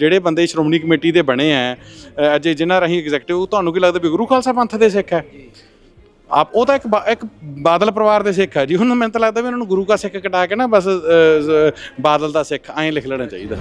ਜਿਹੜੇ ਬੰਦੇ ਸ਼੍ਰੋਮਣੀ ਕਮੇਟੀ ਦੇ ਬਣੇ ਆ ਅਜੇ ਜਿਨ੍ਹਾਂ ਰਾਹੀਂ ਐਗਜ਼ੈਕਟਿਵ ਤੁਹਾਨੂੰ ਕੀ ਲੱਗਦਾ ਵੀ ਗੁਰੂ ਖਾਲਸਾ ਪੰਥ ਦੇ ਸਿੱਖ ਹੈ? ਆਪ, ਉਹ ਤਾਂ ਇੱਕ ਬਾ- ਇੱਕ ਬਾਦਲ ਪਰਿਵਾਰ ਦੇ ਸਿੱਖ ਹੈ ਜੀ। ਹੁਣ ਮੈਨੂੰ ਤਾਂ ਲੱਗਦਾ ਵੀ ਉਹਨਾਂ ਨੂੰ ਗੁਰੂ ਕਾ ਸਿੱਖ ਕਟਾ ਕੇ ਨਾ ਬਸ ਬਾਦਲ ਦਾ ਸਿੱਖ ਐਂ ਲਿਖ ਲੈਣਾ ਚਾਹੀਦਾ।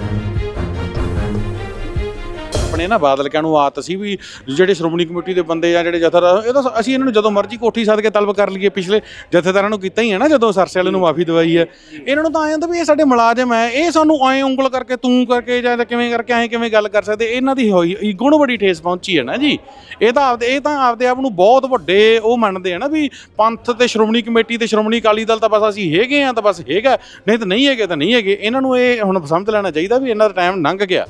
ਆਪਣੇ ਨਾ ਬਾਦਲ ਕਹਿਣ ਨੂੰ ਆਤ ਸੀ ਵੀ ਜਿਹੜੇ ਸ਼੍ਰੋਮਣੀ ਕਮੇਟੀ ਦੇ ਬੰਦੇ ਜਾਂ ਜਿਹੜੇ ਜਥੇਦਾਰ, ਇਹ ਤਾਂ ਅਸੀਂ ਇਹਨਾਂ ਨੂੰ ਜਦੋਂ ਮਰਜ਼ੀ ਕੋਠੀ ਸੱਦ ਕੇ ਤਲਬ ਕਰ ਲਈਏ, ਪਿਛਲੇ ਜਥੇਦਾਰਾਂ ਨੂੰ ਕੀਤਾ ਹੀ ਹੈ ਨਾ ਜਦੋਂ ਸਰਸੇ ਵਾਲੇ ਨੂੰ ਮਾਫੀ ਦਵਾਈ ਹੈ। ਇਹਨਾਂ ਨੂੰ ਤਾਂ ਆਏ ਹੁੰਦਾ ਵੀ ਇਹ ਸਾਡੇ ਮੁਲਾਜ਼ਮ ਹੈ, ਇਹ ਸਾਨੂੰ ਐਂ ਉਂਗਲ ਕਰਕੇ ਤੂੰ ਕਰਕੇ ਜਾਂ ਕਿਵੇਂ ਕਰਕੇ ਐਂ ਕਿਵੇਂ ਗੱਲ ਕਰ ਸਕਦੇ, ਇਹਨਾਂ ਦੀ ਹੋਈ, ਈਗੋ ਨੂੰ ਬੜੀ ਠੇਸ ਪਹੁੰਚੀ ਹੈ ਨਾ ਜੀ। ਇਹ ਤਾਂ ਆਪਦੇ, ਇਹ ਤਾਂ ਆਪਦੇ ਆਪ ਨੂੰ ਬਹੁਤ ਵੱਡੇ ਉਹ ਮੰਨਦੇ ਆ ਨਾ ਵੀ ਪੰਥ ਤੇ ਸ਼੍ਰੋਮਣੀ ਕਮੇਟੀ ਤੇ ਸ਼੍ਰੋਮਣੀ ਅਕਾਲੀ ਦਲ ਤਾਂ ਬਸ ਅਸੀਂ ਹੈਗੇ ਆ, ਤਾਂ ਬਸ ਹੈਗਾ, ਨਹੀਂ ਤਾਂ ਨਹੀਂ ਹੈਗੇ ਤਾਂ ਨਹੀਂ ਹੈਗੇ। ਇਹਨਾਂ ਨੂੰ ਇਹ ਹੁਣ ਸਮਝ ਲੈਣਾ ਚਾਹੀਦਾ ਵੀ ਇਹਨਾਂ ਦਾ ਟਾਈਮ ਲੰਘ ਗਿਆ।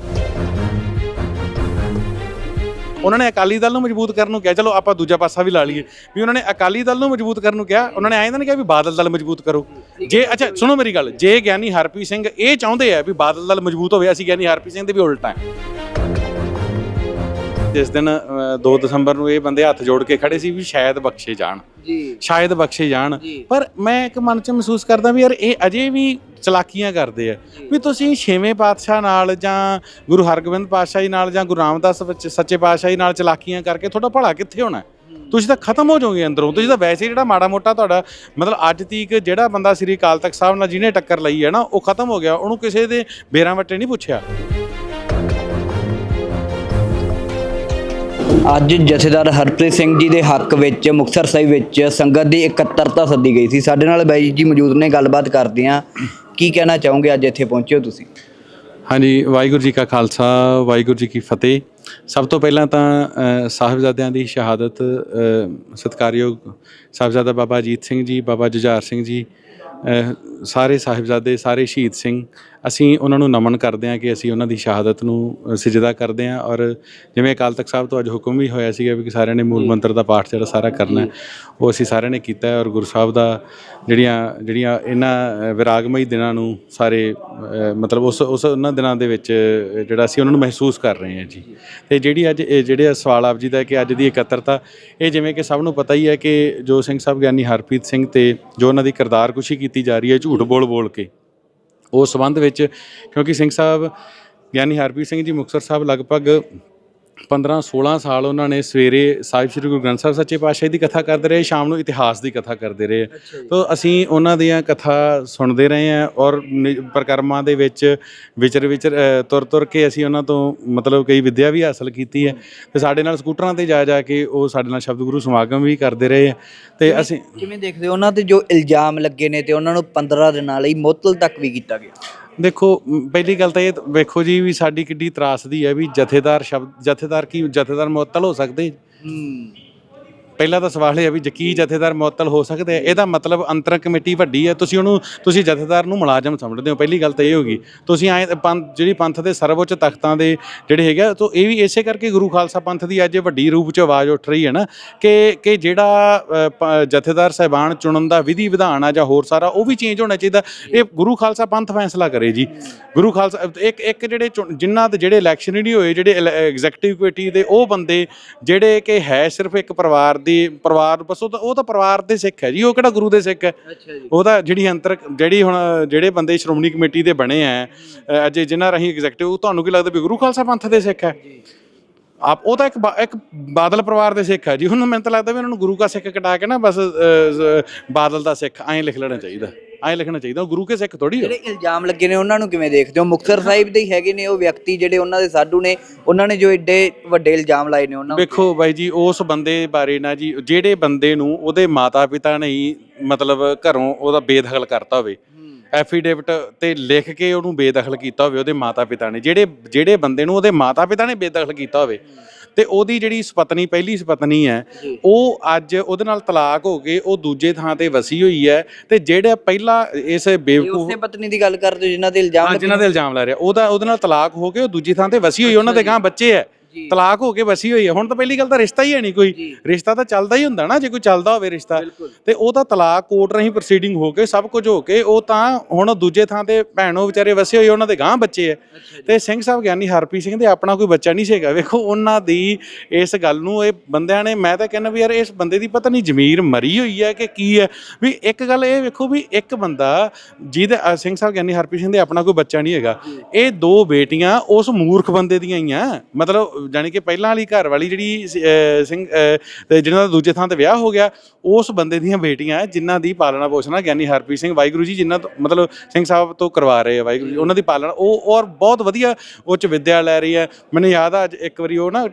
ਉਹਨਾਂ ਨੇ ਅਕਾਲੀ ਦਲ ਨੂੰ ਮਜ਼ਬੂਤ ਕਰਨ ਨੂੰ ਕਿਹਾ, ਚਲੋ ਆਪਾਂ ਦੂਜਾ ਪਾਸਾ ਵੀ ਲਾ ਲਈਏ। ਵੀ ਉਹਨਾਂ ਨੇ ਅਕਾਲੀ ਦਲ ਨੂੰ ਮਜ਼ਬੂਤ ਕਰਨ ਨੂੰ ਕਿਹਾ, ਉਹਨਾਂ ਨੇ ਐਂ ਤਾਂ ਨਹੀਂ ਕਿਹਾ ਵੀ ਬਾਦਲ ਦਲ ਮਜ਼ਬੂਤ ਕਰੋ। ਜੇ, ਅੱਛਾ, ਸੁਣੋ ਮੇਰੀ ਗੱਲ, ਜੇ ਗਿਆਨੀ ਹਰਪ੍ਰੀਤ ਸਿੰਘ ਇਹ ਚਾਹੁੰਦੇ ਆ ਵੀ ਬਾਦਲ ਦਲ ਮਜ਼ਬੂਤ ਹੋਵੇ, ਅਸੀਂ ਗਿਆਨੀ ਹਰਪ੍ਰੀਤ ਸਿੰਘ ਦੇ ਵੀ ਉਲਟਾ ਹੈ ਜਿਸ ਦਿਨ ਅ, 2 ਦਸੰਬਰ ਨੂੰ ਇਹ ਬੰਦੇ ਹੱਥ ਜੋੜ ਕੇ ਖੜੇ ਸੀ ਵੀ ਸ਼ਾਇਦ ਬਖਸ਼ੇ ਜਾਣ। ਜੀ। ਸ਼ਾਇਦ ਬਖਸ਼ੇ ਜਾਣ। ਪਰ ਮੈਂ ਇੱਕ ਮਨ 'ਚ ਮਹਿਸੂਸ ਕਰਦਾ ਵੀ ਯਾਰ ਇਹ ਅਜੇ ਵੀ ਚਲਾਕੀਆਂ ਕਰਦੇ ਆ। ਵੀ ਤੁਸੀਂ ਛੇਵੇਂ ਪਾਤਸ਼ਾਹ ਨਾਲ ਜਾਂ ਗੁਰੂ ਹਰਗੋਬਿੰਦ ਪਾਤਸ਼ਾਹ ਜੀ ਨਾਲ ਜਾਂ ਗੁਰੂ ਰਾਮਦਾਸ ਵਿੱਚ ਸੱਚੇ ਪਾਤਸ਼ਾਹ ਜੀ ਨਾਲ ਚਲਾਕੀਆਂ ਕਰਕੇ ਤੁਹਾਡਾ ਭਲਾ ਕਿੱਥੇ ਹੋਣਾ? ਤੁਸੀਂ ਤਾਂ ਖਤਮ ਹੋ ਜਾਓਗੇ ਅੰਦਰੋਂ। ਤੁਸੀਂ ਤਾਂ ਵੈਸੇ ਜਿਹੜਾ ਮਾੜਾ ਮੋਟਾ ਤੁਹਾਡਾ ਮਤਲਬ ਅੱਜ ਤੀਕ ਜਿਹੜਾ ਬੰਦਾ ਸ੍ਰੀ ਅਕਾਲ ਤਖਤ ਸਾਹਿਬ ਨਾਲ ਜਿਹਨੇ ਟੱਕਰ ਲਈ ਹੈ ਨਾ ਉਹ ਖਤਮ ਹੋ ਗਿਆ। ਉਹਨੂੰ ਕਿਸੇ ਦੇ ਬੇਰਾਂ ਵੱਟੇ ਨਹੀਂ ਪੁੱਛਿਆ। ਅੱਜ ਜਥੇਦਾਰ ਹਰਪ੍ਰੀਤ ਸਿੰਘ ਜੀ ਦੇ ਹੱਕ ਵਿੱਚ ਮੁਕਤਸਰ ਸਾਹਿਬ ਵਿੱਚ ਸੰਗਤ ਦੀ ਇਕੱਤਰਤਾ ਸੱਦੀ ਗਈ ਸੀ। ਸਾਡੇ ਨਾਲ ਬਾਈ ਜੀ ਮੌਜੂਦ ਨੇ ਗੱਲਬਾਤ ਕਰਦੇ ਆ ਕੀ ਕਹਿਣਾ ਚਾਹੋਗੇ? ਅੱਜ ਇੱਥੇ ਪਹੁੰਚੇ ਹੋ ਤੁਸੀਂ। ਹਾਂਜੀ ਵਾਹਿਗੁਰੂ ਜੀ ਕਾ ਖਾਲਸਾ ਵਾਹਿਗੁਰੂ ਜੀ ਕੀ ਫਤਿਹ। ਸਭ ਤੋਂ ਪਹਿਲਾਂ ਤਾਂ ਸਾਹਿਬਜ਼ਾਦਿਆਂ ਦੀ ਸ਼ਹਾਦਤ ਅ, ਸਤਿਕਾਰਯੋਗ ਸਾਹਿਬਜ਼ਾਦਾ ਬਾਬਾ ਅਜੀਤ ਸਿੰਘ ਜੀ ਬਾਬਾ ਜੁਝਾਰ ਸਿੰਘ ਜੀ ਸਾਰੇ ਸਾਹਿਬਜ਼ਾਦੇ ਸਾਰੇ ਸ਼ਹੀਦ ਸਿੰਘ ਅਸੀਂ ਉਹਨਾਂ ਨੂੰ ਨਮਨ ਕਰਦੇ ਹਾਂ ਕਿ ਅਸੀਂ ਉਹਨਾਂ ਦੀ ਸ਼ਹਾਦਤ ਨੂੰ ਸਿਜਦਾ ਕਰਦੇ ਹਾਂ ਔਰ ਜਿਵੇਂ ਅਕਾਲ ਤਖਤ ਸਾਹਿਬ ਤੋਂ ਅੱਜ ਹੁਕਮ ਵੀ ਹੋਇਆ ਸੀਗਾ ਵੀ ਸਾਰਿਆਂ ਨੇ ਮੂਲ ਮੰਤਰ ਦਾ ਪਾਠ ਜਿਹੜਾ ਸਾਰਾ ਕਰਨਾ ਹੈ ਉਹ ਅਸੀਂ ਸਾਰਿਆਂ ਨੇ ਕੀਤਾ ਹੈ ਔਰ ਗੁਰੂ ਸਾਹਿਬ ਦਾ ਜਿਹੜੀਆਂ ਜਿਹੜੀਆਂ ਇਹਨਾਂ ਵਿਰਾਗਮਈ ਦਿਨਾਂ ਨੂੰ ਸਾਰੇ ਮਤਲਬ ਉਸ ਉਸ ਉਹਨਾਂ ਦਿਨਾਂ ਦੇ ਵਿੱਚ ਜਿਹੜਾ ਅਸੀਂ ਉਹਨਾਂ ਨੂੰ ਮਹਿਸੂਸ ਕਰ ਰਹੇ ਹਾਂ ਜੀ। ਤੇ ਜਿਹੜੀ ਅੱਜ ਇਹ ਜਿਹੜੇ ਸਵਾਲ ਆਪ ਜੀ ਦਾ ਕਿ ਅੱਜ ਦੀ ਇਕੱਤਰਤਾ ਇਹ ਜਿਵੇਂ ਕਿ ਸਭ ਨੂੰ ਪਤਾ ਹੀ ਹੈ ਕਿ ਜੋ ਸਿੰਘ ਸਾਹਿਬ ਗਿਆਨੀ ਹਰਪ੍ਰੀਤ ਸਿੰਘ ਤੇ ਜੋ ਉਹਨਾਂ ਦੀ ਕਿਰਦਾਰਕੁਸ਼ੀ ਕੀਤੀ ਜਾ ਰਹੀ ਹੈ ਝੂਠ ਬੋਲ ਬੋਲ ਕੇ ਉਸ ਸੰਬੰਧ ਵਿੱਚ ਕਿਉਂਕਿ ਸਿੰਘ ਸਾਹਿਬ ਗਿਆਨੀ ਹਰਪ੍ਰੀਤ ਸਿੰਘ ਜੀ ਮੁਕਤਸਰ ਸਾਹਿਬ ਲਗਭਗ 15 16 ਸਾਲ ਉਹਨਾਂ ਨੇ ਸਵੇਰੇ ਸਾਹਿਬ ਸ੍ਰੀ ਗੁਰੂ ਗ੍ਰੰਥ ਸਾਹਿਬ ਸੱਚੇ ਪਾਤਸ਼ਾਹ ਦੀ ਕਥਾ ਕਰਦੇ ਰਹੇ ਸ਼ਾਮ ਨੂੰ ਇਤਿਹਾਸ ਦੀ ਕਥਾ ਕਰਦੇ ਰਹੇ। ਤਾਂ ਅਸੀਂ ਉਹਨਾਂ ਦੀਆਂ ਕਥਾ ਸੁਣਦੇ ਰਹੇ ਹਾਂ ਔਰ ਪ੍ਰਕਰਮਾਂ ਦੇ ਵਿੱਚ ਵਿਚਰ ਵਿਚਰ ਤੁਰ ਤੁਰ ਕੇ ਅਸੀਂ ਉਹਨਾਂ ਤੋਂ ਮਤਲਬ ਕਈ ਵਿਦਿਆ ਵੀ ਹਾਸਲ ਕੀਤੀ ਹੈ। ਤੇ ਸਾਡੇ ਨਾਲ ਸਕੂਟਰਾਂ ਤੇ ਜਾ ਜਾ ਕੇ ਉਹ ਸਾਡੇ ਨਾਲ ਸ਼ਬਦ ਗੁਰੂ ਸਮਾਗਮ ਵੀ ਕਰਦੇ ਰਹੇ ਤੇ ਅਸੀਂ ਕਿਵੇਂ ਦੇਖਦੇ ਹੋ ਉਹਨਾਂ ਤੇ ਜੋ ਇਲਜ਼ਾਮ ਲੱਗੇ ਨੇ ਤੇ ਉਹਨਾਂ ਨੂੰ 15 ਦਿਨਾਂ ਲਈ ਮੁਅੱਤਲ ਤੱਕ ਵੀ ਕੀਤਾ ਗਿਆ? ਦੇਖੋ ਪਹਿਲੀ ਗੱਲ ਤਾਂ ਇਹ ਵੇਖੋ ਜੀ ਵੀ ਸਾਡੀ ਕਿੱਡੀ ਤਰਾਸਦੀ ਹੈ ਵੀ ਜਥੇਦਾਰ ਸ਼ਬਦ, ਜਥੇਦਾਰ ਕੀ, ਜਥੇਦਾਰ ਮੁਅੱਤਲ ਹੋ ਸਕਦੇ ਹੂੰ। ਪਹਿਲਾ ਤਾਂ ਸਵਾਲ ਇਹ ਹੈ ਵੀ ਜ- ਜਥੇਦਾਰ ਮੁਅੱਤਲ ਹੋ ਸਕਦੇ ਆ ਇਹਦਾ ਮਤਲਬ ਅੰਤਰ ਕਮੇਟੀ ਵੱਡੀ ਹੈ ਤੁਸੀਂ ਉਹਨੂੰ ਤੁਸੀਂ ਜਥੇਦਾਰ ਨੂੰ ਮੁਲਾਜ਼ਮ ਸਮਝਦੇ ਹੋ ਪਹਿਲੀ ਗੱਲ ਤਾਂ ਇਹ ਹੋਗੀ ਤੁਸੀਂ ਐ ਜਿਹੜੀ ਪੰਥ ਦੇ ਸਰਵਉੱਚ ਤਖਤਾਂ ਦੇ ਜਿਹੜੇ ਹੈਗੇ ਆ, ਤਾਂ ਇਹ ਵੀ ਇਸੇ ਕਰਕੇ ਗੁਰੂ ਖਾਲਸਾ ਪੰਥ ਦੀ ਅੱਜ ਵੱਡੀ ਰੂਪ 'ਚ ਆਵਾਜ਼ ਉੱਠ ਰਹੀ ਹੈ ਨਾ ਕਿ ਕਿ ਜਿਹੜਾ ਜਥੇਦਾਰ ਸਹਿਬਾਨ ਚੁਣਨ ਦਾ ਵਿਧੀ ਵਿਧਾਨ ਆ ਜਾਂ ਹੋਰ ਸਾਰਾ ਉਹ ਵੀ ਚੇਂਜ ਹੋਣਾ ਚਾਹੀਦਾ। ਇਹ ਗੁਰੂ ਖਾਲਸਾ ਪੰਥ ਫੈਸਲਾ ਕਰੇ ਜੀ। ਗੁਰੂ ਖਾਲਸਾ ਇੱਕ ਇੱਕ ਜਿਹੜੇ ਚੁਣ- ਜਿਨ੍ਹਾਂ ਦੇ ਜਿਹੜੇ ਇਲੈਕਸ਼ਨ ਹੀ ਨਹੀਂ ਹੋਏ ਜਿਹੜੇ ਐਗਜ਼ੈਕਟਿਵ ਕਮੇਟੀ ਦੇ ਉਹ ਬੰਦੇ ਜਿਹੜੇ ਕਿ ਹੈ ਸਿਰਫ ਇੱਕ ਪਰਿਵਾਰ ਦੀ ਪਰਿਵਾਰ ਬਸ ਉਹ ਤਾਂ ਉਹ ਤਾਂ ਪਰਿਵਾਰ ਦੇ ਸਿੱਖ ਹੈ ਜੀ ਉਹ ਕਿਹੜਾ ਗੁਰੂ ਦੇ ਸਿੱਖ ਹੈ? ਉਹ ਤਾਂ ਜਿਹੜੀ ਅੰਤਰ ਜਿਹੜੀ ਹੁਣ ਜਿਹੜੇ ਬੰਦੇ ਸ਼੍ਰੋਮਣੀ ਕਮੇਟੀ ਦੇ ਬਣੇ ਆ ਅਜੇ ਜਿਨ੍ਹਾਂ ਰਾਹੀਂ ਐਗਜ਼ੈਕਟਿਵ ਤੁਹਾਨੂੰ ਕੀ ਲੱਗਦਾ ਵੀ ਗੁਰੂ ਖਾਲਸਾ ਪੰਥ ਦੇ ਸਿੱਖ ਹੈ? ਆਪ ਉਹ ਤਾਂ ਇੱਕ ਇੱਕ ਬਾਦਲ ਪਰਿਵਾਰ ਦੇ ਸਿੱਖ ਹੈ ਜੀ ਹੁਣ ਮੈਨੂੰ ਤਾਂ ਲੱਗਦਾ ਵੀ ਉਹਨਾਂ ਨੂੰ ਗੁਰੂ ਕਾ ਸਿੱਖ ਕਟਾ ਕੇ ਨਾ ਬਸ ਬਾਦਲ ਦਾ ਸਿੱਖ ਐਂ ਲਿਖ ਲੈਣਾ ਚਾਹੀਦਾ। ਐਂ ਲਿਖਣਾ ਚਾਹੀਦਾ ਉਹ ਗੁਰੂ ਕੇ ਸਿੱਖ ਥੋੜੀ ਜਿਹੜੇ ਇਲਜ਼ਾਮ ਲੱਗੇ ਨੇ ਉਹਨਾਂ ਨੂੰ ਕਿਵੇਂ ਦੇਖਦੇ ਹੋ? ਮੁਕਤਸਰ ਸਾਹਿਬ ਦੇ ਹੀ ਹੈਗੇ ਨੇ ਉਹ ਵਿਅਕਤੀ ਜਿਹੜੇ ਉਹਨਾਂ ਦੇ ਸਾਧੂ ਨੇ ਉਹਨਾਂ ਨੇ ਜੋ ਏਡੇ ਵੱਡੇ ਇਲਜ਼ਾਮ ਲਾਏ ਨੇ ਉਹਨਾਂ। ਵੇਖੋ ਬਾਈ ਜੀ ਉਸ ਬੰਦੇ ਬਾਰੇ ਨਾ ਜੀ ਜਿਹੜੇ ਬੰਦੇ ਨੂੰ ਉਹਦੇ ਮਾਤਾ ਪਿਤਾ ਨੇ ਹੀ ਮਤਲਬ ਘਰੋਂ ਉਹਦਾ ਬੇਦਖਲ ਕਰਤਾ ਹੋਵੇ ਐਫੀਡੇਵਿਟ ਤੇ ਲਿਖ ਕੇ ਉਹਨੂੰ ਬੇਦਖਲ ਕੀਤਾ ਹੋਵੇ ਉਹਦੇ ਮਾਤਾ ਪਿਤਾ ਨੇ ਜਿਹੜੇ ਜਿਹੜੇ ਬੰਦੇ ਨੂੰ ਉਹਦੇ ਮਾਤਾ ਪਿਤਾ ਨੇ ਬੇਦਖਲ ਕੀਤਾ ਹੋਵੇ ਤੇ ਉਹਦੀ ਜਿਹੜੀ ਸੁਪਤਨੀ ਪਹਿਲੀ ਸੁਪਤਨੀ ਹੈ। ਉਹ ਅੱਜ ਉਹਦੇ ਨਾਲ ਤਲਾਕ ਹੋ ਕੇ ਉਹ ਦੂਜੇ ਥਾਂ ਤੇ ਵਸੀ ਹੋਈ ਹੈ ਤੇ ਜਿਹੜਾ ਪਹਿਲਾ ਇਸ ਬੇਵਕੂਫ ਉਸੇ ਪਤਨੀ ਦੀ ਗੱਲ ਕਰਦੇ ਜਿਨ੍ਹਾਂ ਦੇ ਇਲਜ਼ਾਮ ਜਿਨ੍ਹਾਂ ਦੇ ਇਲਜ਼ਾਮ ਲਾ ਰਿਹਾ ਉਹਦਾ ਉਹਦੇ ਨਾਲ ਤਲਾਕ ਹੋ ਕੇ ਉਹ ਦੂਜੀ ਥਾਂ ਤੇ ਵਸੀ ਹੋਈ ਉਹਨਾਂ ਦੇ ਗਾਂ ਬੱਚੇ ਹੈ। ਤਲਾਕ ਹੋ ਕੇ ਵਸੀ ਹੋਈ ਹੈ। ਹੁਣ ਤਾਂ ਪਹਿਲੀ ਗੱਲ ਤਾਂ ਰਿਸ਼ਤਾ ਹੀ ਹੈ ਨਹੀਂ ਕੋਈ। ਰਿਸ਼ਤਾ ਤਾਂ ਚੱਲਦਾ ਹੀ ਹੁੰਦਾ ਨਾ ਜੇ ਕੋਈ ਚੱਲਦਾ ਹੋਵੇ ਰਿਸ਼ਤਾ। ਤੇ ਉਹ ਤਾਂ ਤਲਾਕ ਕੋਰਟ ਰਾਹੀਂ ਪ੍ਰੋਸੀਡਿੰਗ ਹੋ ਕੇ ਸਭ ਕੁਝ ਹੋ ਕੇ ਉਹ ਤਾਂ ਹੁਣ ਦੂਜੇ ਥਾਂ ਤੇ ਭੈਣੋ ਵਿਚਾਰੇ ਵਸੇ ਹੋਏ ਉਹਨਾਂ ਦੇ ਗਾਂ ਬੱਚੇ ਐ ਤੇ ਸਿੰਘ ਸਾਹਿਬ ਗਿਆਨੀ ਹਰਪ੍ਰੀਤ ਸਿੰਘ ਦੇ ਆਪਣਾ ਕੋਈ ਬੱਚਾ ਨਹੀਂ ਸੀਗਾ। ਵੇਖੋ ਉਹਨਾਂ ਦੀ ਇਸ ਗੱਲ ਨੂੰ ਇਹ ਬੰਦਿਆਂ ਨੇ ਮੈਂ ਤਾਂ ਕਹਿੰਦਾ ਵੀ ਯਾਰ ਇਸ ਬੰਦੇ ਦੀ ਪਤਾ ਨਹੀਂ ਜ਼ਮੀਰ ਮਰੀ ਹੋਈ ਹੈ ਕਿ ਕੀ ਹੈ। ਵੀ ਇੱਕ ਗੱਲ ਇਹ ਵੇਖੋ ਵੀ ਇੱਕ ਬੰਦਾ ਜਿਹਦੇ ਸਿੰਘ ਸਾਹਿਬ ਗਿਆਨੀ ਹਰਪ੍ਰੀਤ ਸਿੰਘ ਦੇ ਆਪਣਾ ਕੋਈ ਬੱਚਾ ਨਹੀਂ ਹੈਗਾ। ਇਹ ਦੋ ਬੇਟੀਆਂ ਉਸ ਮੂਰਖ ਬੰਦੇ ਦੀਆਂ ਹੀ ਆ। ਮਤਲਬ ਜਾਣੀ ਕਿ ਪਹਿਲਾਂ ਵਾਲੀ ਘਰ ਵਾਲੀ ਜਿਹੜੀ ਸੀ, ਅ, ਸਿੰਘ ਤੇ ਜਿਹਨਾਂ ਦਾ ਦੂਜੇ ਥਾਂ ਤੇ ਵਿਆਹ ਹੋ ਗਿਆ ਉਸ ਬੰਦੇ ਦੀਆਂ ਬੇਟੀਆਂ ਜਿਨ੍ਹਾਂ ਦੀ ਪਾਲਣਾ ਪੋਸ਼ਣਾ ਗਿਆਨੀ ਹਰਪ੍ਰੀਤ ਸਿੰਘ ਵਾਹਿਗੁਰੂ ਜੀ ਜਿਨ੍ਹਾਂ ਤੋਂ ਮਤਲਬ ਸਿੰਘ ਸਾਹਿਬ ਤੋਂ ਕਰਵਾ ਰਹੇ ਆ ਵਾਹਿਗੁਰੂ ਜੀ ਉਹਨਾਂ ਦੀ ਪਾਲਣਾ ਉਹ ਔਰ ਬਹੁਤ ਵਧੀਆ ਉਹ ਚ ਵਿਦਿਆ ਲੈ ਰਹੀ ਹੈ ਮੈਨੂੰ ਯਾਦ ਆ ਅੱਜ ਇੱਕ ਵਾਰੀ ਉਹ ਨਾ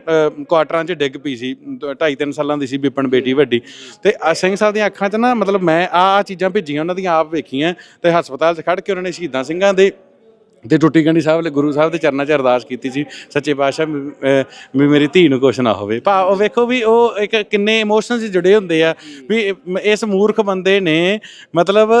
ਕੁਆਟਰਾਂ 'ਚ ਡਿੱਗ ਪਈ ਸੀ 2.5 3 ਸਾਲਾਂ ਦੀ ਸੀ ਵਿਪਨ ਬੇਟੀ ਵੱਡੀ। ਤੇ ਸਿੰਘ ਸਾਹਿਬ ਦੀਆਂ ਅੱਖਾਂ 'ਚ ਨਾ ਮਤਲਬ ਮੈਂ ਆ ਆ ਚੀਜ਼ਾਂ ਭੇਜੀਆਂ ਉਹਨਾਂ ਦੀਆਂ ਆਪ ਵੇਖੀਆਂ ਤੇ ਹਸਪਤਾਲ 'ਚ ਖੜ ਕੇ ਉਹਨਾਂ ਨੇ ਸ਼ਹੀਦਾਂ ਸਿੰਘਾਂ ਦੇ ਤੇ ਟੁੱਟੀ ਗੰਢੀ ਸਾਹਿਬ ਲਈ ਗੁਰੂ ਸਾਹਿਬ ਦੇ ਚਰਨਾਂ 'ਚ ਅਰਦਾਸ ਕੀਤੀ ਸੀ ਸੱਚੇ ਪਾਤਸ਼ਾਹ ਵੀ, ਮੇਰੀ ਧੀ ਨੂੰ ਕੁਛ ਨਾ ਹੋਵੇ। ਭਾ ਉਹ ਵੇਖੋ ਵੀ ਉਹ ਇੱਕ ਕਿੰਨੇ ਇਮੋਸ਼ਨਸ ਜੁੜੇ ਹੁੰਦੇ ਆ ਵੀ ਇਸ ਮੂਰਖ ਬੰਦੇ ਨੇ ਮਤਲਬ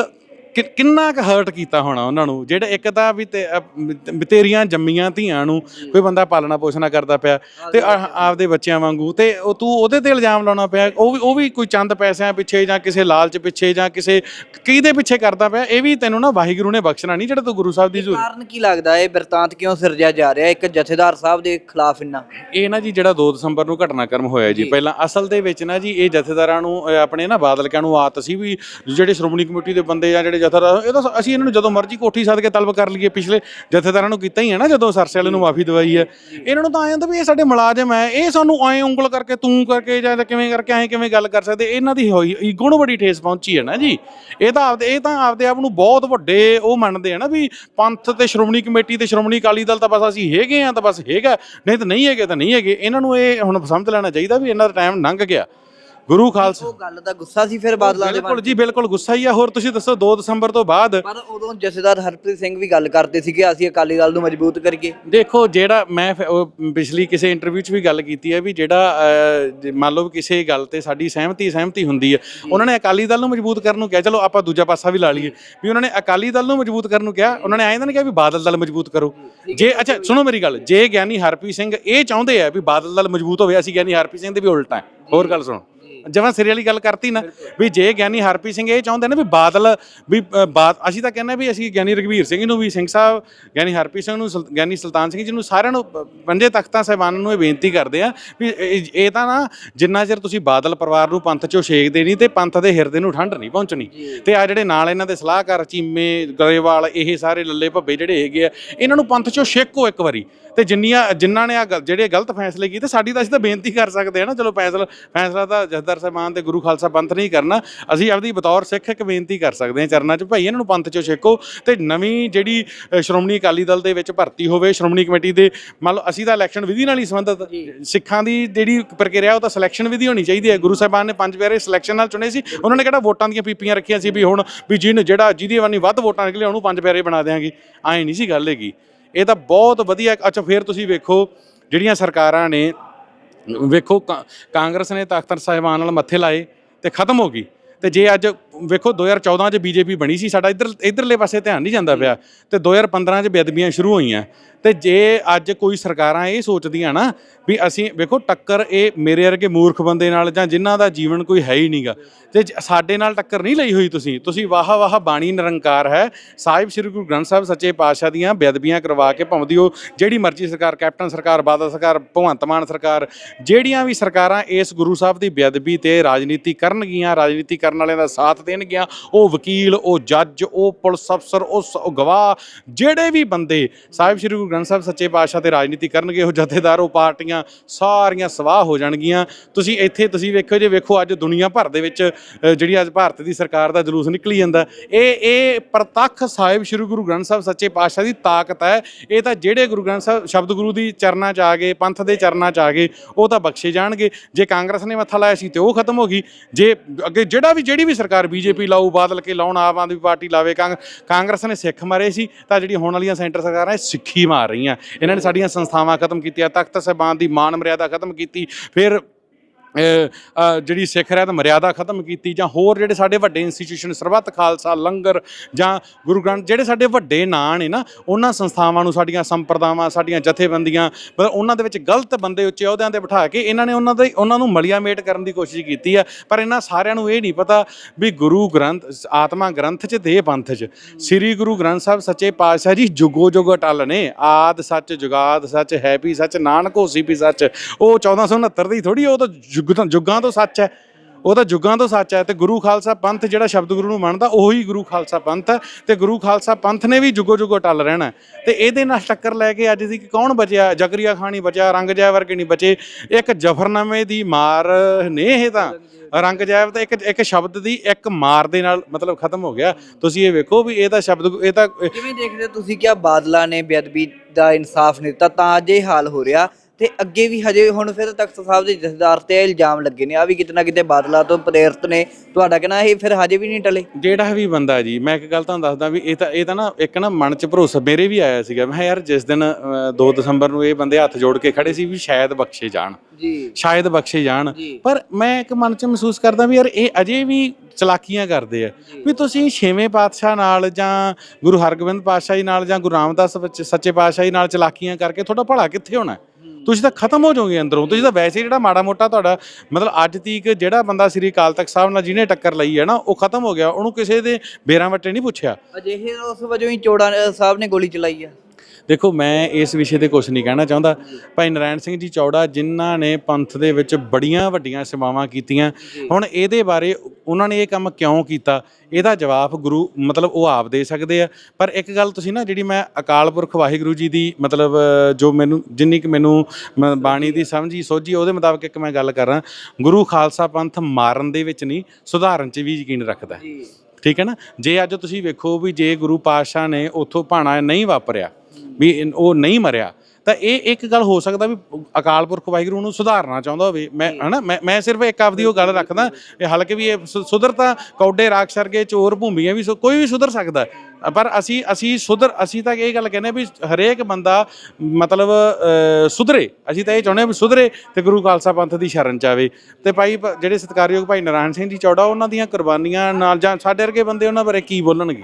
ਕਿ- ਕਿੰਨਾ ਕੁ ਹਰਟ ਕੀਤਾ ਹੋਣਾ ਉਹਨਾਂ ਨੂੰ? ਜਿਹੜਾ ਇੱਕ ਤਾਂ ਵੀ ਤੇ- ਅਹ, ਤੇਰੀਆਂ ਜੰਮੀਆਂ ਧੀਆਂ ਨੂੰ ਕੋਈ ਬੰਦਾ ਪਾਲਣਾ ਪੋਸ਼ਣਾ ਕਰਦਾ ਪਿਆ ਤੇ ਆਹ ਆਪਦੇ ਬੱਚਿਆਂ ਵਾਂਗੂ ਤੇ ਉਹ ਤੂੰ ਉਹਦੇ ਤੇ ਇਲਜ਼ਾਮ ਲਾਉਣਾ ਪਿਆ ਉਹ ਵੀ ਉਹ ਵੀ ਕੋਈ ਚੰਦ ਪੈਸਿਆਂ ਪਿੱਛੇ ਜਾਂ ਕਿਸੇ ਲਾਲਚ ਪਿੱਛੇ ਜਾਂ ਕਿਸੇ ਕਿਹਦੇ ਪਿੱਛੇ ਕਰਦਾ ਪਿਆ ਇਹ ਵੀ ਤੈਨੂੰ ਨਾ ਵਾਹਿਗੁਰੂ ਨੇ ਬਖਸ਼ਣਾ ਨਹੀਂ ਜਿਹੜਾ ਤੂੰ ਗੁਰੂ ਸਾਹਿਬ ਦੀ ਜ਼ਰੂਰ ਕਾਰਨ ਕੀ ਲੱਗਦਾ ਇਹ ਬਿਰਤਾਂਤ ਕਿਉਂ ਸਿਰਜਿਆ ਜਾ ਰਿਹਾ? ਇੱਕ ਜਥੇਦਾਰ ਸਾਹਿਬ ਦੇ ਖਿਲਾਫ ਇੰਨਾ। ਇਹ ਨਾ ਜੀ ਜਿਹੜਾ 2 ਦਸੰਬਰ ਨੂੰ ਘਟਨਾਕ੍ਰਮ ਹੋਇਆ ਜੀ ਪਹਿਲਾਂ ਅਸਲ ਦੇ ਵਿੱਚ ਨਾ ਜੀ ਇਹ ਜਥੇਦਾਰਾਂ ਨੂੰ ਅਹ, ਆਪਣੇ ਨਾ ਬਾਦਲਕਿਆਂ ਨੂੰ ਆਤ ਸੀ ਵੀ ਜਿਹੜੇ ਸ਼੍ਰੋਮਣੀ ਕਮੇਟੀ ਦੇ ਬੰਦੇ ਜਾਂ ਜਿਹੜੇ ਜਥੇਦਾਰ ਇਹ ਤਾਂ ਅਸੀਂ ਇਹਨਾਂ ਨੂੰ ਜਦੋਂ ਮਰਜ਼ੀ ਕੋਠੀ ਸੱਦ ਕੇ ਤਲਬ ਕਰ ਲਈਏ ਪਿਛਲੇ ਜਥੇਦਾਰਾਂ ਨੂੰ ਕੀਤਾ ਹੀ ਹੈ ਨਾ ਜਦੋਂ ਸਰਸੇ ਵਾਲੇ ਨੂੰ ਮਾਫੀ ਦਵਾਈ ਹੈ। ਇਹਨਾਂ ਨੂੰ ਤਾਂ ਆਏ ਹੁੰਦਾ ਵੀ ਇਹ ਸਾਡੇ ਮੁਲਾਜ਼ਮ ਹੈ ਇਹ ਸਾਨੂੰ ਐਂ ਉਂਗਲ ਕਰਕੇ ਤੂੰ ਕਰਕੇ ਜਾਂ ਕਿਵੇਂ ਕਰਕੇ ਐਂ ਕਿਵੇਂ ਗੱਲ ਕਰ ਸਕਦੇ ਇਹਨਾਂ ਦੀ ਹੋਈ ਈਗੋ ਨੂੰ ਬੜੀ ਠੇਸ ਪਹੁੰਚੀ ਹੈ ਨਾ ਜੀ। ਇਹ ਤਾਂ ਆਪਦੇ ਇਹ ਤਾਂ ਆਪਦੇ ਆਪ ਨੂੰ ਬਹੁਤ ਵੱਡੇ ਉਹ ਮੰਨਦੇ ਆ ਨਾ ਵੀ ਪੰਥ ਤੇ ਸ਼੍ਰੋਮਣੀ ਕਮੇਟੀ ਤੇ ਸ਼੍ਰੋਮਣੀ ਅਕਾਲੀ ਦਲ ਤਾਂ ਬਸ ਅਸੀਂ ਹੈਗੇ ਆ ਤਾਂ ਬਸ ਹੈਗਾ। ਨਹੀਂ ਤਾਂ ਨਹੀਂ ਹੈਗੇ ਤਾਂ ਨਹੀਂ ਹੈਗੇ। ਇਹਨਾਂ ਨੂੰ ਇਹ ਹੁਣ ਸਮਝ ਲੈਣਾ ਚਾਹੀਦਾ ਵੀ ਇਹਨਾਂ ਦਾ ਟਾਈਮ ਲੰਘ ਗਿਆ। ਗੁਰੂ ਖਾਲਸਾ। ਉਹ ਗੱਲ ਦਾ ਗੁੱਸਾ ਸੀ ਫਿਰ ਬਾਦਲਾਂ ਦੇ ਬਿਲਕੁਲ ਜੀ ਬਿਲਕੁਲ ਗੁੱਸਾ ਹੀ ਆ। ਹੋਰ ਤੁਸੀਂ ਦੱਸੋ 2 ਦਸੰਬਰ ਤੋਂ ਬਾਅਦ? ਪਰ ਉਦੋਂ ਜਥੇਦਾਰ ਹਰਪ੍ਰੀਤ ਸਿੰਘ ਵੀ ਗੱਲ ਕਰਦੇ ਸੀ ਕਿ ਅਸੀਂ ਅਕਾਲੀ ਦਲ ਨੂੰ ਮਜ਼ਬੂਤ ਕਰੀਏ। ਦੇਖੋ ਜਿਹੜਾ ਮੈਂ ਪਿਛਲੀ ਕਿਸੇ ਇੰਟਰਵਿਊ 'ਚ ਵੀ ਗੱਲ ਕੀਤੀ ਹੈ ਵੀ ਜਿਹੜਾ ਮੰਨ ਲਓ ਕਿਸੇ ਗੱਲ ਤੇ ਸਾਡੀ ਸਹਿਮਤੀ ਸਹਿਮਤੀ ਹੁੰਦੀ ਹੈ ਉਹਨਾਂ ਨੇ ਅਕਾਲੀ ਦਲ ਨੂੰ ਮਜ਼ਬੂਤ ਕਰਨ ਨੂੰ ਕਿਹਾ ਚਲੋ ਆਪਾਂ ਦੂਜਾ ਪਾਸਾ ਵੀ ਲਾ ਲਈਏ। ਵੀ ਉਹਨਾਂ ਨੇ ਅਕਾਲੀ ਦਲ ਨੂੰ ਮਜ਼ਬੂਤ ਕਰਨ ਨੂੰ ਕਿਹਾ ਉਹਨਾਂ ਨੇ ਐਂ ਤਾਂ ਨਹੀਂ ਕਿਹਾ ਵੀ ਬਾਦਲ ਦਲ ਮਜ਼ਬੂਤ ਕਰੋ। ਜੇ ਅੱਛਾ ਸੁਣੋ ਮੇਰੀ ਗੱਲ। ਜੇ ਗਿਆਨੀ ਹਰਪ੍ਰੀਤ ਸਿੰਘ ਇਹ ਚਾਹੁੰਦੇ ਆ ਵੀ ਬਾਦਲ ਦਲ ਮਜ਼ਬੂਤ ਹੋਵੇ ਅਸੀਂ ਗਿਆਨੀ ਹਰਪ੍ਰੀਤ ਸਿੰਘ ਦੇ ਵੀ ਉਲਟਾ ਹੋਰ ਗੱਲ ਸੁਣੋ। ਜਮਾਂ ਸਿਰੇ ਵਾਲੀ ਗੱਲ ਕਰਤੀ ਨਾ ਵੀ ਜੇ ਗਿਆਨੀ ਹਰਪ੍ਰੀਤ ਸਿੰਘ ਇਹ ਚਾਹੁੰਦੇ ਨੇ ਵੀ ਬਾਦਲ ਵੀ ਅ, ਅਸੀਂ ਤਾਂ ਕਹਿੰਦੇ ਵੀ ਅਸੀਂ ਗਿਆਨੀ ਰਘਵੀਰ ਸਿੰਘ ਨੂੰ ਵੀ ਸਿੰਘ ਸਾਹਿਬ ਗਿਆਨੀ ਹਰਪ੍ਰੀਤ ਸਿੰਘ ਨੂੰ ਸੁਲ- ਗਿਆਨੀ ਸੁਲਤਾਨ ਸਿੰਘ ਜੀ ਨੂੰ ਸਾਰਿਆਂ ਨੂੰ ਪੰਜੇ ਤਖਤਾਂ ਸਾਹਿਬਾਨਾਂ ਨੂੰ ਇਹ ਬੇਨਤੀ ਕਰਦੇ ਆ ਵੀ ਇਹ ਇਹ ਤਾਂ ਨਾ ਜਿੰਨਾ ਚਿਰ ਤੁਸੀਂ ਬਾਦਲ ਪਰਿਵਾਰ ਨੂੰ ਪੰਥ ਚੋਂ ਛੇਕਦੇ ਨਹੀਂ ਤੇ ਪੰਥ ਦੇ ਹਿਰਦੇ ਨੂੰ ਠੰਡ ਨਹੀਂ ਪਹੁੰਚਣੀ। ਤੇ ਆ ਜਿਹੜੇ ਨਾਲ ਇਹਨਾਂ ਦੇ ਸਲਾਹਕਾਰ ਚੀਮੇ ਗਰੇਵਾਲ ਇਹ ਸਾਰੇ ਲੱਲੇ ਭੱਬੇ ਜਿਹੜੇ ਹੈਗੇ ਆ ਇਹਨਾਂ ਨੂੰ ਪੰਥ ਚੋਂ ਛੇਕੋ ਇੱਕ ਵਾਰੀ। ਤੇ ਜਿੰਨੀਆਂ ਜਿਨ੍ਹਾਂ ਨੇ ਆ ਜਿਹੜੇ ਗਲਤ ਫੈਸਲੇ ਕੀਤੇ ਸਾਡੀ ਤਾਂ ਅਸੀਂ ਤਾਂ ਬੇਨਤੀ ਕਰ ਸਕਦੇ ਆ ਨਾ ਚਲੋ ਫੈਸਲਾ ਫੈਸਲਾ ਤਾਂ ਜਥੇਦਾਰ ਸਾਹਿਬਾਨ ਤੇ ਗੁਰੂ ਖਾਲਸਾ ਪੰਥ ਨਹੀਂ ਕਰਨਾ। ਅਸੀਂ ਆਪਦੀ ਬਤੌਰ ਸਿੱਖ ਇੱਕ ਬੇਨਤੀ ਕਰ ਸਕਦੇ ਹਾਂ ਚਰਨਾਂ 'ਚ ਭਾਈ ਇਹਨਾਂ ਨੂੰ ਪੰਥ 'ਚੋਂ ਛੇਕੋ ਤੇ ਨਵੀਂ ਜਿਹੜੀ ਸ਼੍ਰੋਮਣੀ ਅਕਾਲੀ ਦਲ ਦੇ ਵਿੱਚ ਭਰਤੀ ਹੋਵੇ ਸ਼੍ਰੋਮਣੀ ਕਮੇਟੀ ਦੇ ਮੰਨ ਲਓ ਅਸੀਂ ਤਾਂ ਇਲੈਕਸ਼ਨ ਵਿਧੀ ਨਾਲ ਹੀ ਸੰਬੰਧਿਤ ਸਿੱਖਾਂ ਦੀ ਜਿਹੜੀ ਪ੍ਰਕਿਰਿਆ ਉਹ ਤਾਂ ਸਿਲੈਕਸ਼ਨ ਵਿਧੀ ਹੋਣੀ ਚਾਹੀਦੀ ਹੈ। ਗੁਰੂ ਸਾਹਿਬਾਨ ਨੇ ਪੰਜ ਪਿਆਰੇ ਸਿਲੈਕਸ਼ਨ ਨਾਲ ਚੁਣੇ ਸੀ। ਉਹਨਾਂ ਨੇ ਕਿਹੜਾ ਵੋਟਾਂ ਦੀਆਂ ਪੀਪੀਆਂ ਰੱਖੀਆਂ ਸੀ ਵੀ ਹੁਣ ਵੀ ਜਿਹਨੂੰ ਜਿਹੜਾ ਜਿਹਦੀ ਵਾਨੀ ਵੱਧ ਵੋਟਾਂ ਨਿਕਲੇ ਉਹਨੂੰ ਪੰਜ ਪਿਆਰੇ ਬਣਾ ਦੇਾਂਗੇ ਐਂ ਨਹੀਂ ਸੀ ਗੱਲ ਹੈਗੀ। ਇਹ ਤਾਂ ਬਹੁਤ ਵਧੀਆ ਅੱਛਾ ਫਿਰ ਤੁਸੀਂ ਵੇਖੋ ਜਿਹੜੀਆਂ ਸਰਕਾਰਾਂ ਨੇ ਵੇਖੋ, ਕਾ- ਕਾਂਗਰਸ ਨੇ ਤਖਤ ਸਾਹਿਬਾਨ ਨਾਲ ਮੱਥੇ ਲਾਏ ਤੇ ਖਤਮ ਹੋ ਗਈ। ਤੇ ਜੇ ਅੱਜ ਵੇਖੋ 2014 ਚ ਬੀਜੇਪੀ ਬਣੀ ਸੀ, ਸਾਡਾ ਇੱਧਰ, ਇੱਧਰਲੇ ਪਾਸੇ ਧਿਆਨ ਨਹੀਂ ਜਾਂਦਾ ਪਿਆ। ਤੇ 2015 ਚ ਬੇਅਦਬੀਆਂ ਸ਼ੁਰੂ ਹੋਈਆਂ। ਤੇ ਜੇ ਅੱਜ ਕੋਈ ਸਰਕਾਰਾਂ ਇਹ ਸੋਚਦੀਆਂ ਨਾ ਵੀ ਅਸੀਂ, ਵੇਖੋ ਟੱਕਰ ਇਹ ਮੇਰੇ ਵਰਗੇ ਮੂਰਖ ਬੰਦੇ ਨਾਲ ਜਾਂ ਜਿਨ੍ਹਾਂ ਦਾ ਜੀਵਨ ਕੋਈ ਹੈ ਹੀ ਨਹੀਂਗਾ, ਤੇ ਜ- ਸਾਡੇ ਨਾਲ ਟੱਕਰ ਨਹੀਂ ਲਈ ਹੋਈ ਤੁਸੀਂ ਤੁਸੀਂ ਵਾਹ ਵਾਹ ਬਾਣੀ ਨਿਰੰਕਾਰ ਹੈ, ਸਾਹਿਬ ਸ੍ਰੀ ਗੁਰੂ ਗ੍ਰੰਥ ਸਾਹਿਬ ਸੱਚੇ ਪਾਤਸ਼ਾਹ ਦੀਆਂ ਬੇਅਦਬੀਆਂ ਕਰਵਾ ਕੇ ਭਾਵੇਂ ਉਹ ਜਿਹੜੀ ਮਰਜ਼ੀ ਸਰਕਾਰ, ਕੈਪਟਨ ਸਰਕਾਰ, ਬਾਦਲ ਸਰਕਾਰ, ਭਗਵੰਤ ਮਾਨ ਸਰਕਾਰ, ਜਿਹੜੀਆਂ ਵੀ ਸਰਕਾਰਾਂ ਇਸ ਗੁਰੂ ਸਾਹਿਬ ਦੀ ਬੇਅਦਬੀ ਤੇ ਰਾਜਨੀਤੀ ਕਰਨਗੀਆਂ, ਰਾਜਨੀਤੀ ਕਰਨ ਵਾਲਿਆਂ ਦਾ ਸਾਥ ਦੇਣਗੀਆਂ, ਉਹ ਵਕੀਲ, ਉਹ ਜੱਜ, ਉਹ ਪੁਲਿਸ ਅਫਸਰ, ਉਹ ਸ- ਉਹ ਗਵਾਹ, ਜਿਹੜੇ ਵੀ ਬੰਦੇ, ਸਾਹਿਬ ਸ੍ਰੀ ਗੁਰੂ ਗ੍ਰੰਥ ਸਾਹਿਬ ਸੱਚੇ ਪਾਤਸ਼ਾਹ ਤੇ ਰਾਜਨੀਤੀ ਕਰਨਗੇ, ਉਹ ਜਥੇਦਾਰ, ਉਹ ਪਾਰਟੀਆਂ ਸਾਰੀਆਂ ਸਵਾਹ ਹੋ ਜਾਣਗੀਆਂ। ਤੁਸੀਂ ਇੱਥੇ, ਤੁਸੀਂ ਵੇਖੋ ਜੇ ਵੇਖੋ, ਅੱਜ ਦੁਨੀਆ ਭਰ ਦੇ ਵਿੱਚ ਜਿਹੜੀ ਅੱਜ ਭਾਰਤ ਦੀ ਸਰਕਾਰ ਦਾ ਜਲੂਸ ਨਿਕਲੀ ਜਾਂਦਾ। ਇਹ ਇਹ ਪ੍ਰਤੱਖ ਸਾਹਿਬ ਸ੍ਰੀ ਗੁਰੂ ਗ੍ਰੰਥ ਸਾਹਿਬ ਸੱਚੇ ਪਾਤਸ਼ਾਹ ਦੀ ਤਾਕਤ ਹੈ। ਇਹ ਤਾਂ ਜਿਹੜੇ ਗੁਰੂ ਗ੍ਰੰਥ ਸਾਹਿਬ ਸ਼ਬਦ ਗੁਰੂ ਦੀ ਚਰਨਾਂ 'ਚ ਆ ਗਏ, ਪੰਥ ਦੇ ਚਰਨਾਂ 'ਚ ਆ ਗਏ, ਉਹ ਤਾਂ ਬਖਸ਼ੇ ਜਾਣਗੇ। ਜੇ ਕਾਂਗਰਸ ਨੇ ਮੱਥਾ ਲਾਇਆ ਸੀ ਤੇ ਉਹ ਖਤਮ ਹੋ ਗਈ। ਜੇ ਅੱਗੇ ਜਿਹੜਾ ਵੀ, ਜਿਹੜੀ ਵੀ ਸਰਕਾਰ ਬੀਜੇਪੀ ਲਾਊ, ਬਾਦਲ ਕੇ ਲਾਉਣ, ਆਮ ਆਦਮੀ ਪਾਰਟੀ ਲਾਵੇ, ਕਾਂਗ- ਕਾਂਗਰਸ ਨੇ ਸਿੱਖ ਮਾਰੇ ਸੀ, ਤਾਂ ਜਿਹੜੀ ਹੁਣ ਵਾਲੀਆਂ ਸੈਂਟਰ ਸਰਕਾਰਾਂ ਇਹ ਸਿੱਖੀ ਮਾਰ ਰਹੀਆਂ। ਇਹਨਾਂ ਨੇ ਸਾਡੀਆਂ ਸੰਸਥਾਵਾਂ ਖਤਮ ਕੀਤੀਆਂ, ਤਖਤ ਸਾਹਿਬਾਨ ਦੀ ਮਾਨ ਮਰਿਆਦਾ ਖਤਮ ਕੀਤੀ। ਫਿਰ ਜਿਹੜੀ ਸਿੱਖ ਰਹਿਤ ਮਰਿਆਦਾ ਖਤਮ ਕੀਤੀ ਜਾਂ ਹੋਰ ਜਿਹੜੇ ਸਾਡੇ ਵੱਡੇ ਇੰਸਟੀਟਿਊਸ਼ਨ ਸਰਬੱਤ ਖਾਲਸਾ, ਲੰਗਰ ਜਾਂ ਗੁਰੂ ਗ੍ਰੰਥ, ਜਿਹੜੇ ਸਾਡੇ ਵੱਡੇ ਨਾਂ ਨੇ ਨਾ, ਉਹਨਾਂ ਸੰਸਥਾਵਾਂ ਨੂੰ, ਸਾਡੀਆਂ ਸੰਪਰਦਾਵਾਂ, ਸਾਡੀਆਂ ਜਥੇਬੰਦੀਆਂ, ਮਤਲਬ ਉਹਨਾਂ ਦੇ ਵਿੱਚ ਗਲਤ ਬੰਦੇ ਉੱਚੇ ਅਹੁਦਿਆਂ ਤੇ ਬਿਠਾ ਕੇ ਇਹਨਾਂ ਨੇ ਉਹਨਾਂ ਦੇ, ਉਹਨਾਂ ਨੂੰ ਮਲੀਆ ਮੇਟ ਕਰਨ ਦੀ ਕੋਸ਼ਿਸ਼ ਕੀਤੀ ਆ ਪਰ ਇਹਨਾਂ ਸਾਰਿਆਂ ਨੂੰ ਇਹ ਨਹੀਂ ਪਤਾ ਵੀ ਗੁਰੂ ਗ੍ਰੰਥ, ਆਤਮਾ ਗ੍ਰੰਥ 'ਚ ਤੇ ਪੰਥ 'ਚ। ਸ੍ਰੀ ਗੁਰੂ ਗ੍ਰੰਥ ਸਾਹਿਬ ਸੱਚੇ ਪਾਤਸ਼ਾਹ ਜੀ ਜੁਗੋ ਜੁਗ ਅਟਲ ਨੇ। ਆਦ ਸੱਚ, ਜੁਗਾਦ ਸੱਚ, ਹੈ ਵੀ ਸੱਚ, ਨਾਨਕੋ ਸੀ ਵੀ ਸੱਚ। ਉਹ 1469 ਦੀ ਥੋੜੀ ਉਹ ਤਾਂ ਜੁਗ ਤੋਂ ਤੋਂ ਸੱਚ ਹੈ। ਉਹ ਤਾਂ ਜੁਗਾਂ ਤੋਂ ਸੱਚ ਹੈ ਤੇ ਗੁਰੂ ਖਾਲਸਾ ਪੰਥ ਜਿਹੜਾ ਸ਼ਬਦ ਗੁਰੂ ਨੂੰ ਮੰਨਦਾ, ਉਹੀ ਗੁਰੂ ਖਾਲਸਾ ਪੰਥ ਹੈ ਤੇ ਗੁਰੂ ਖਾਲਸਾ ਪੰਥ ਨੇ ਵੀ ਜੁਗੋ ਜੁਗੋ ਟੱਲ ਰਹਿਣਾ ਤੇ ਇਹਦੇ ਨਾਲ ਟੱਕਰ ਲੈ ਕੇ ਅੱਜ ਦੀ ਕੌਣ ਬਚਿਆ? ਜ਼ਕਰੀਆ ਖਾਨ ਬਚਿਆ ਰੰਗਜੈ ਵਰਗੇ ਨਹੀਂ ਬਚੇ। ਇੱਕ ਜਫਰਨਾਮੇ ਦੀ ਮਾਰ ਨੇ ਇਹ ਤਾਂ। ਰੰਗਜੈਬ ਤਾਂ ਇੱਕ ਇੱਕ ਸ਼ਬਦ ਦੀ ਇੱਕ ਮਾਰ ਦੇ ਨਾਲ ਮਤਲਬ ਖਤਮ ਹੋ ਗਿਆ। ਤੁਸੀਂ ਇਹ ਵੇਖੋ ਵੀ ਇਹ ਤਾਂ ਸ਼ਬਦ ਇਹ ਤਾਂ ਕਿਵੇਂ ਦੇਖਦੇ ਤੁਸੀਂ ਕਿਹਾ ਆ ਬਾਦਲਾਂ ਨੇ ਬੇਅਦਬੀ ਦਾ ਇਨਸਾਫ ਨਹੀਂ ਦਿੱਤਾ, ਤਾਂ ਅੱਜ ਇਹ ਹਾਲ ਹੋ ਰਿਹਾ। ਤੇ ਅੱਗੇ ਵੀ ਹਜੇ ਹੁਣ ਫਿਰ ਤਖਤ ਸਾਹਿਬ ਦੇ ਜਥੇਦਾਰ ਤੇ ਇਲਜ਼ਾਮ ਲੱਗੇ ਨੇ ਆ ਵੀ ਕਿਤੇ ਨਾ ਕਿਤੇ ਬਾਦਲਾਂ ਤੋਂ ਪ੍ਰੇਰਿਤ ਨੇ। ਤੁਹਾਡਾ ਕਹਿਣਾ ਇਹ ਫਿਰ ਹਜੇ ਵੀ ਨਹੀਂ ਟਲੇ? ਜਿਹੜਾ ਵੀ ਬੰਦਾ ਜੀ ਮੈਂ ਇੱਕ ਗੱਲ ਤੁਹਾਨੂੰ ਦੱਸਦਾ ਵੀ ਇਹ ਤਾਂ ਇਹ ਤਾਂ ਨਾ ਇੱਕ ਨਾ ਮਨ 'ਚ ਭਰੋਸਾ ਮੇਰੇ ਵੀ ਆਇਆ ਸੀਗਾ। ਮੈਂ ਯਾਰ ਜਿਸ ਦਿਨ ਅ, 2 ਦਸੰਬਰ ਨੂੰ ਇਹ ਬੰਦੇ ਹੱਥ ਜੋੜ ਕੇ ਖੜੇ ਸੀ ਵੀ ਸ਼ਾਇਦ ਬਖਸ਼ੇ ਜਾਣ। ਜੀ। ਸ਼ਾਇਦ ਬਖਸ਼ੇ ਜਾਣ। ਪਰ ਮੈਂ ਇੱਕ ਮਨ 'ਚ ਮਹਿਸੂਸ ਕਰਦਾ ਵੀ ਯਾਰ ਇਹ ਅਜੇ ਵੀ ਚਲਾਕੀਆਂ ਕਰਦੇ ਆ। ਵੀ ਤੁਸੀਂ ਛੇਵੇਂ ਪਾਤਸ਼ਾਹ ਨਾਲ ਜਾਂ ਗੁਰੂ ਹਰਗੋਬਿੰਦ ਪਾਤਸ਼ਾਹ ਜੀ ਨਾਲ ਜਾਂ ਗੁਰੂ ਰਾਮਦਾਸ ਸੱਚੇ ਪਾਤਸ਼ਾਹ ਜੀ ਨਾਲ ਚਲਾਕੀਆਂ ਕਰਕੇ ਤੁਹਾਡਾ ਭਲਾ ਕਿੱਥੇ ਹੋਣਾ? ਤੁਸੀਂ ਤਾਂ ਖਤਮ ਹੋ ਜਾਓਗੇ ਅੰਦਰੋਂ। ਤੁਸੀਂ ਤਾਂ ਵੈਸੇ ਜਿਹੜਾ ਮਾੜਾ ਮੋਟਾ ਤੁਹਾਡਾ, ਮਤਲਬ ਅੱਜ ਤੀਕ ਜਿਹੜਾ ਬੰਦਾ ਸ੍ਰੀ ਅਕਾਲ ਤਖਤ ਸਾਹਿਬ ਨਾਲ ਜਿਹਨੇ ਟੱਕਰ ਲਈ ਹੈ ਨਾ, ਉਹ ਖਤਮ ਹੋ ਗਿਆ। ਉਹਨੂੰ ਕਿਸੇ ਦੇ ਬੇਰਾਂ ਵੱਟੇ ਨਹੀਂ ਪੁੱਛਿਆ। ਅਜਿਹੇ ਉਸ ਵਜੋਂ ਹੀ ਚੋੜਾ ਸਾਹਿਬ ਨੇ ਗੋਲੀ ਚਲਾਈ ਆ। ਦੇਖੋ ਮੈਂ ਇਸ ਵਿਸ਼ੇ ਤੇ ਕੁਝ ਨਹੀਂ ਕਹਿਣਾ ਚਾਹੁੰਦਾ। ਭਾਈ ਨਰਾਇਣ ਸਿੰਘ ਜੀ ਚੌੜਾ ਜਿਨ੍ਹਾਂ ਨੇ ਪੰਥ ਦੇ ਵਿੱਚ ਬੜੀਆਂ ਵੱਡੀਆਂ ਸੇਵਾਵਾਂ ਕੀਤੀਆਂ। ਹੁਣ ਇਹਦੇ ਬਾਰੇ ਉਹਨਾਂ ਨੇ ਇਹ ਕੰਮ ਕਿਉਂ ਕੀਤਾ? ਇਹਦਾ ਜਵਾਬ ਗੁਰੂ ਮਤਲਬ ਉਹ ਆਪ ਦੇ ਸਕਦੇ ਆ। ਪਰ ਇੱਕ ਗੱਲ ਤੁਸੀਂ ਨਾ ਜਿਹੜੀ ਮੈਂ ਅਕਾਲ ਪੁਰਖ ਵਾਹਿਗੁਰੂ ਜੀ ਦੀ ਮਤਲਬ ਜੋ ਮੈਨੂੰ ਜਿੰਨੀ ਕਿ ਮੈਨੂੰ ਬਾਣੀ ਦੀ ਸਮਝੀ ਸੋਝੀ ਉਹਦੇ ਮੁਤਾਬਕ ਇੱਕ ਮੈਂ ਗੱਲ ਕਰਾਂ। ਗੁਰੂ ਖਾਲਸਾ ਪੰਥ ਮਾਰਨ ਦੇ ਵਿੱਚ ਨਹੀਂ ਸੁਧਾਰਨ 'ਚ ਵੀ ਯਕੀਨ ਰੱਖਦਾ। ਠੀਕ ਹੈ ਨਾ? ਜੇ ਅੱਜ ਤੁਸੀਂ ਵੇਖੋ ਵੀ ਜੇ ਗੁਰੂ ਪਾਤਸ਼ਾਹ ਨੇ ਉੱਥੋਂ ਭਾਣਾ ਨਹੀਂ ਵਾਪਰਿਆ ਵੀ ਉਹ ਨਹੀਂ ਮਰਿਆ। ਤਾਂ ਇਹ ਇੱਕ ਗੱਲ ਹੋ ਸਕਦਾ ਵੀ ਅਕਾਲ ਪੁਰਖ ਵਾਹਿਗੁਰੂ ਨੂੰ ਸੁਧਾਰਨਾ ਚਾਹੁੰਦਾ ਹੋਵੇ। ਮੈਂ ਹਨਾ ਮੈਂ ਮੈਂ ਸਿਰਫ ਇੱਕ ਆਪਦੀ ਉਹ ਗੱਲ ਰੱਖਦਾ ਇਹ ਹਲਕੇ ਵੀ ਇਹ ਸੁ- ਸੁਧਰ ਤਾਂ ਕੌਡੇ ਰਾਖ ਸਰਗੇ ਚੋਰ ਭੂਮੀਆਂ ਵੀ ਕੋਈ ਵੀ ਸੁਧਰ ਸਕਦਾ। ਪਰ ਅਸੀਂ ਅਸੀਂ ਸੁਧਰ ਅਸੀਂ ਤਾਂ ਇਹ ਗੱਲ ਕਹਿੰਦੇ ਵੀ ਹਰੇਕ ਬੰਦਾ ਮਤਲਬ ਸੁਧਰੇ। ਅਸੀਂ ਤਾਂ ਇਹ ਚਾਹੁੰਦੇ ਵੀ ਸੁਧਰੇ ਤੇ ਗੁਰੂ ਖਾਲਸਾ ਪੰਥ ਦੀ ਸ਼ਰਨ ਚ ਆਵੇ। ਤੇ ਭਾਈ ਜਿਹੜੇ ਸਤਿਕਾਰਯੋਗ ਭਾਈ ਨਾਰਾਇਣ ਸਿੰਘ ਜੀ ਚੌੜਾ ਉਹਨਾਂ ਦੀਆਂ ਕੁਰਬਾਨੀਆਂ ਨਾਲ ਜਾਂ ਸਾਡੇ ਵਰਗੇ ਬੰਦੇ ਉਹਨਾਂ ਬਾਰੇ ਕੀ ਬੋਲਣਗੇ?